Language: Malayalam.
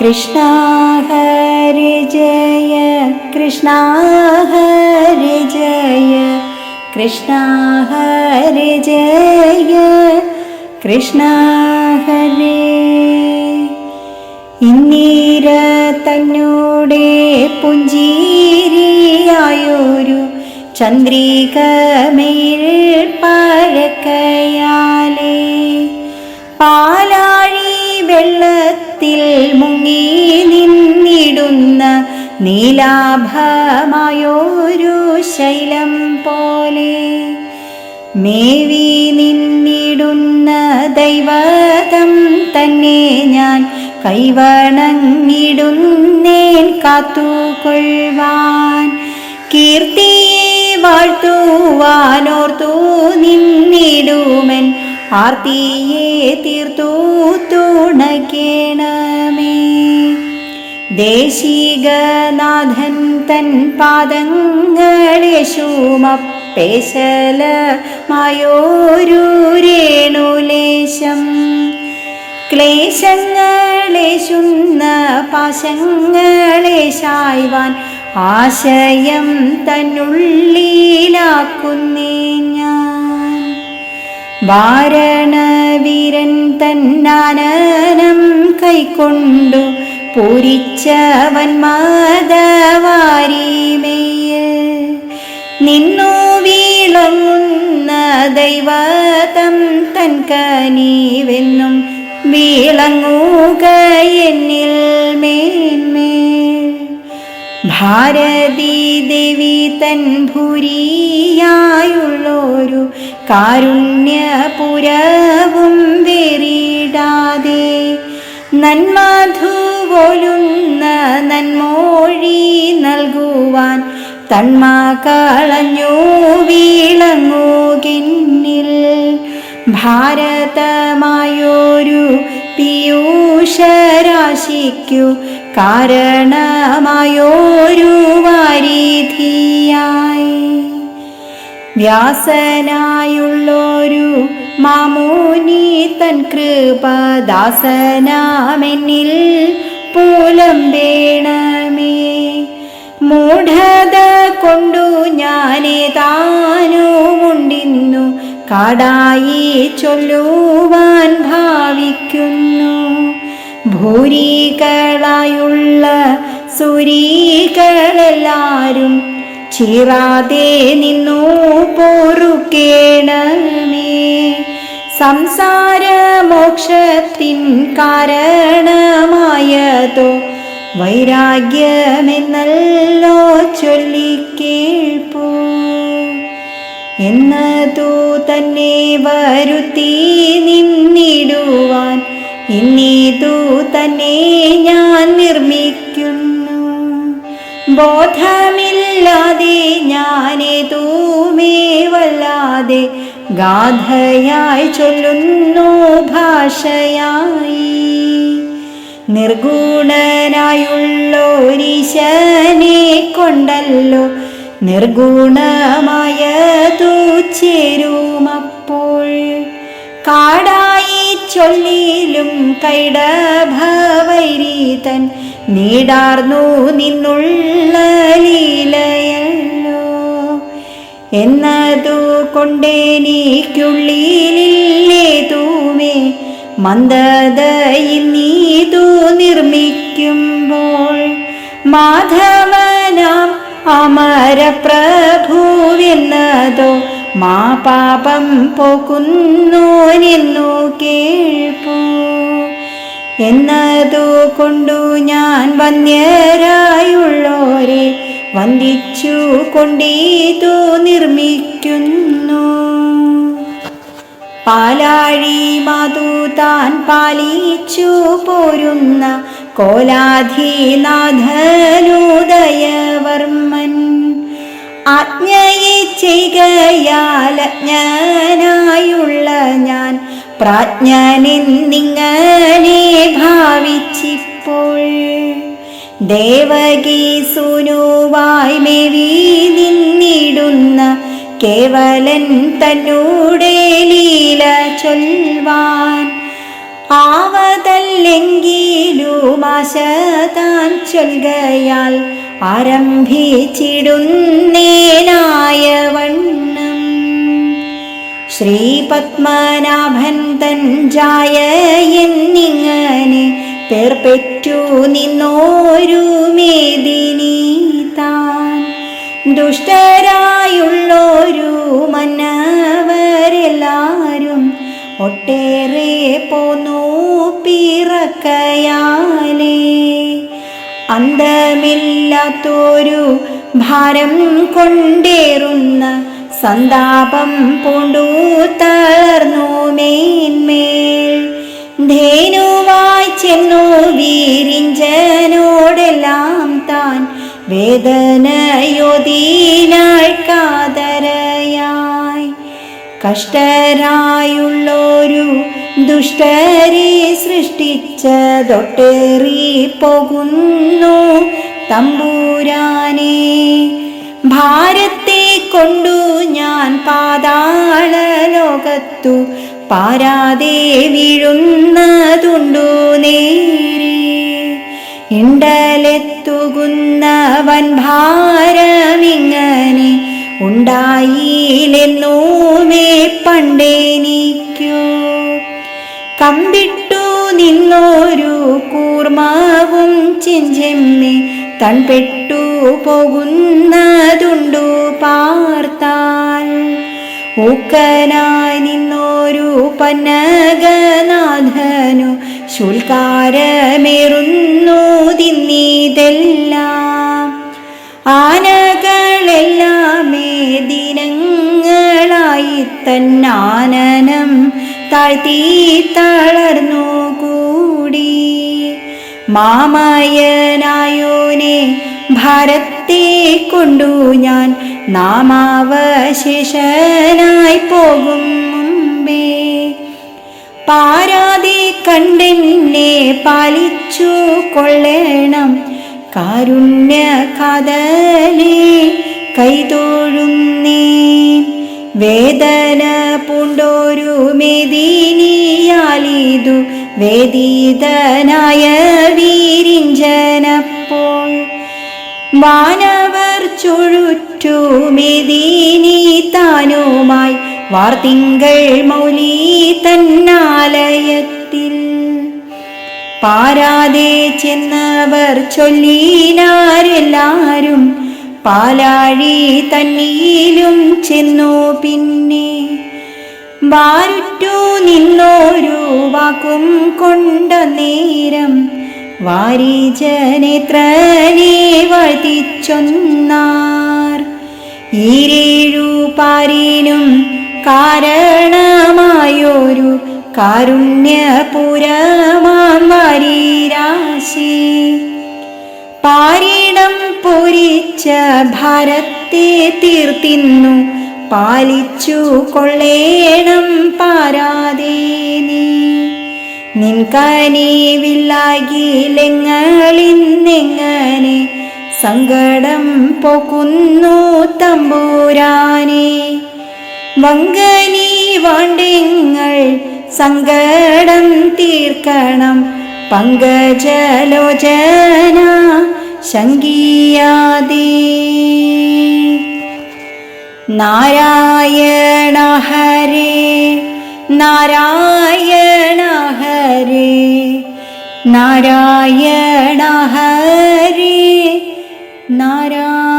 കൃഷ്ണ ഹരി ജയ കൃഷ്ണ ഹരി ജയ കൃഷ്ണ ഹരി ജയ കൃഷ്ണ ഹരി. ഇന്നീര തന്നോടെ പുഞ്ചീരിയായൊരു ചന്ദ്രികമേൽ പഴക്കയാലേ നീലാഭമായൊരു ശൈലം പോലെ മേവി നിന്നിടുന്ന ദൈവതം തന്നെ ഞാൻ കൈവണങ്ങിടുന്നേൻ കാത്തുകൊള്ളുവാൻ. കീർത്തിയെ വാഴ്ത്തുവാനോർത്തു നിന്നിടുമൻ. ആർത്തിയെ തീർത്തു തുണക്കേണമേ ദേശികനാഥൻ തൻ പാദങ്ങളെ ശൂമപ്പേശലമായോരു രേണുലേശം ക്ലേശങ്ങളേശുന്ന പാശങ്ങളെ ശായ്വാൻ ആശയം തന്നുള്ളിലാക്കുന്നേ ഞാൻ വാരണവീരൻ തന്നാനനം കൈക്കൊണ്ടു പൂരിച്ചവൻ മാതവാരിമേയിൽ നിന്നു വീളങ്ങുന്ന ദൈവതം തൻ കനീവെന്നും വീളങ്ങുക എന്നിൽ മേന്മേൽ. ഭാരതീ ദേവി തൻ ഭൂരിയായുള്ളൊരു കാരുണ്യപുരവും വേറിടാതെ നന്മധുവൊലുന്ന നന്മോഴി നൽകുവാൻ തന്മ കളഞ്ഞു വീളങ്ങുകിന്നിൽ. ഭാരതമായൊരു പീയൂഷരാശിക്കു കാരണമായൊരു വാരിധിയായി. വ്യാസനായുള്ളൊരു മാമോനി തൻ കൃപദാസനാമെന്നിൽ പൂലംബേണമേ മൂഢത കൊണ്ടു ഞാനേതാനുമുണ്ടിന്നു കാടായി ചൊല്ലുവാൻ ഭാവിക്കുന്നു. ഭൂരികളായുള്ള സുരീകളെല്ലാരും ചീറാതെ നിന്നു പൊറുക്കേണമേ. സംസാരമോക്ഷത്തിൻ കാരണമായതോ? വൈരാഗ്യമെന്നല്ലോ ചൊല്ലിക്കേൾപ്പൂ എന്നതു തന്നെ വരുത്തി നിന്നിടുവാൻ ഇന്നിതു തന്നെ ഞാൻ നിർമ്മിക്കുന്നു. ബോധമില്ലാതെ ഞാനേതൂമേ വല്ലാതെ ഗാഥയായി ചൊല്ലുന്നു ഭാഷയായി. നിർഗുണനായുള്ളോരീശനെ കൊണ്ടല്ലോ നിർഗുണമായ ചേരുമപ്പോൾ കാടായി ചൊല്ലിലും കൈടഭവൈരീതൻ നീടാർന്നു നിന്നുള്ള ലീലയല്ലോ എന്നതു കൊണ്ടെനിക്കുള്ളിലേതുമേ മന്ദതയിൽ നീതു നിർമ്മിക്കുമ്പോൾ മാധവനാം അമരപ്രഭുവെന്നതോ മാ പാപം പോകുന്നോനെന്നു കേൾപ്പൂ. എന്നതു കൊണ്ടു ഞാൻ വന്യരായുള്ളോരെ വന്ദിച്ചു കൊണ്ടീതു നിർമ്മിക്കുന്നു. പാലാഴി മാതു താൻ പാലിച്ചു പോരുന്ന കോലാധിനാഥനുദയവർമ്മൻ ആജ്ഞയെ ചെയ്കയാലജ്ഞനായുള്ള ഞാൻ പ്രാജ്ഞനെന്നിങ്ങനെ ഭാവിച്ചിപ്പോൾ. ദേവകി സുനുവായി കേവലൻ തന്നൂടെ ലീല ചൊൽവാൻ. ആവതല്ലെങ്കിലും ആശ താൻ ചൊൽകയാൽ ആരംഭിച്ചിടുന്നേനായ വണ്ണം. ശ്രീ പത്മനാഭൻ തൻ ജായ എന്നിങ്ങനെ പേർപ്പെറ്റു പെറ്റു നിന്നോരു മേദിനി താൻ. ദുഷ്ടരായുള്ളൊരു മന്നവരെല്ലാരും ഒട്ടേറെ പോന്നു പിറക്കയാലേ. അന്തമില്ലാത്തൊരു ഭാരം കൊണ്ടേറുന്ന സന്താപം പൂണ്ടു തളർന്നു മേന്മേൽ. ധേനുവായി ചെന്നു വീരിഞ്ചനോടെല്ലാം താൻ വേദനയോദീനാൾ കാതരയായി. കഷ്ടരായുള്ളൊരു ദുഷ്ടരെ സൃഷ്ടിച്ചതൊട്ടേറി പോകുന്നു തമ്പൂരാനെ. ഭാരത്തെ കൊണ്ടു ഞാൻ പാതാള ലോകത്തു പാരാതെ വീഴുന്നതുണ്ടു നേരെ ഇണ്ടലെത്തുകുന്നവൻ ഭാരമിങ്ങനെ ഉണ്ടായില്ലെന്നൂമേ പണ്ടേനിക്കോ. കമ്പിട്ടു നിന്നോരു കൂർമാവും ചെഞ്ചെമ്മെ തൺപെട്ടു പോകുന്നതുണ്ടു പാർത്താൽ. ഊക്കനായി നിന്നോരു പന്നഗനാഥനു ശുൽക്കാരമേറുന്നു തിന്നീതെല്ലാം. ആനകളെല്ലാമേ ദിനങ്ങളായി തന്നാനനം താഴ്ത്തി തളർന്നു കൂടി. മാമയനായോനെ ഭാരത്തെ കൊണ്ടു ഞാൻ നാമാവശേഷനായി പോകും മുമ്പേ. പാരാതെ കണ്ടെന്നെ പാലിച്ചു കൊള്ളണം. കാരുണ്യ കാതലേ കൈതോഴുന്നേ. വേദന പൂണ്ടോരു മെതിനിയാലിതു വേദിതനായ വീരിഞ്ചനപ്പോൾ മാനവർ ചുഴുറ്റു മെതിനി താനുമായി. വാർത്തിങ്കൾ മൗലി തന്നാലയത്തിൽ പാരാതെ ചെന്നവർ ചൊല്ലീനാരെല്ലാരും പാലാഴി തന്നിയിലും ചെന്നു പിന്നെ വാരുറ്റു നിന്നോരു വാക്കും കൊണ്ട നേരം വാരിജനേത്രനെ വാഴ്ത്തിച്ചൊന്നാർ ഈരേഴു പാരിനും കാരണമായൊരു കാരുണ്യപുരമാം വാരീരാശി പാരിണം പൊരിച്ച ഭാരത്തെ തീർത്തിന്നു. പാലിച്ചു കൊള്ളേണം പാരാതെ നീ. നിൻകനിവില്ലാകിലെങ്ങളിന്നെങ്ങനെ സങ്കടം പോക്കുന്നു തമ്പൂരാനെ. വങ്കനീ വാണ്ടെങ്ങൾ സങ്കടം തീർക്കണം. പങ്കജലോചന ശങ്കീയാദേ നാരായണ ഹരേ നാരായണ ഹരേ നാരായണ ഹരേ നാരായണ